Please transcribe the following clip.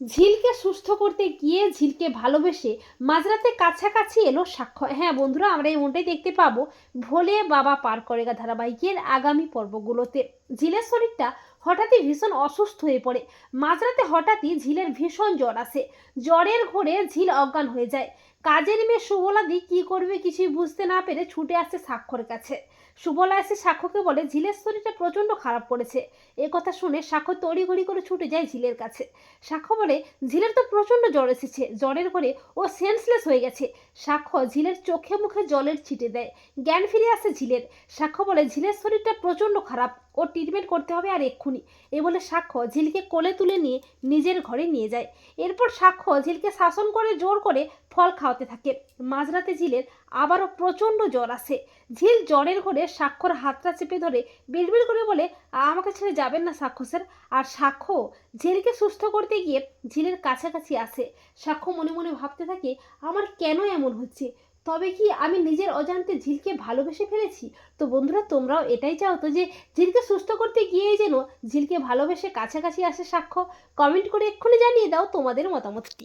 ঝিলকে সুস্থ করতে গিয়ে ঝিলকে ভালোবেসে মাঝরাতে কাছাকাছি এলো সাক্ষ্য। হ্যাঁ বন্ধুরা, আমরা এই মনটাই দেখতে পাবো। ভোলে বাবা পার করে গা ধারাবাহিকের আগামী পর্বগুলোতে। ঝিলের শরীরটা হঠাৎই ভীষণ অসুস্থ হয়ে পড়ে। মাঝরাতে হঠাৎই ঝিলের ভীষণ জ্বর আসে। জ্বরের ঘোরে ঝিল অজ্ঞান হয়ে যায়। কাজের মেয়ে সুবলাদি কি করবে কিছুই বুঝতে না পেরে ছুটে আসছে সাক্ষর কাছে। সুবলা এসে সাক্ষ্যকে বলে, ঝিলের শরীরটা প্রচণ্ড খারাপ পড়েছে। এ কথা শুনে সাক্ষ্য তড়িঘড়ি করে ছুটে যায় ঝিলের কাছে। সাক্ষ্য বলে, ঝিলের তো প্রচণ্ড জ্বর এসেছে। জ্বরের করে ও সেন্সলেস হয়ে গেছে। সাক্ষ্য ঝিলের চোখে মুখে জলের ছিটে দেয়। জ্ঞান ফিরে আসে ঝিলের। সাক্ষ্য বলে, ঝিলের শরীরটা প্রচণ্ড খারাপ। ও ট্রিটমেন্ট করতে হবে আর এক্ষুনি। এ বলে সাক্ষ্য ঝিলকে কোলে তুলে নিয়ে নিজের ঘরে নিয়ে যায়। এরপর সাক্ষ্য ঝিলকে শাসন করে, জোর করে ফল খাওয়াতে থাকে। মাঝরাতে ঝিলের আবারও প্রচণ্ড জ্বর আসে ঝিল জ্বরের ঘরে সাক্ষর হাতটা চেপে ধরে বিড়বিড় করে বলে, আমাকে ছেড়ে যাবেন না সাক্ষ্য স্যার। আর সাক্ষ্য ঝিলকে সুস্থ করতে গিয়ে ঝিলের কাছাকাছি আসে সাক্ষ্য মনে মনে ভাবতে থাকে, আমার কেন এমন হচ্ছে? তবে কি আমি নিজের অজান্তে ঝিলকে ভালোবেসে ফেলেছি? তো বন্ধুরা, তোমরাও এটাই চাও তো যে ঝিলকে সুস্থ করতে গিয়েই যেন ঝিলকে ভালোবেসে কাছাকাছি আসে সাক্ষ্য? কমেন্ট করে এক্ষুনি জানিয়ে দাও তোমাদের মতামতটি।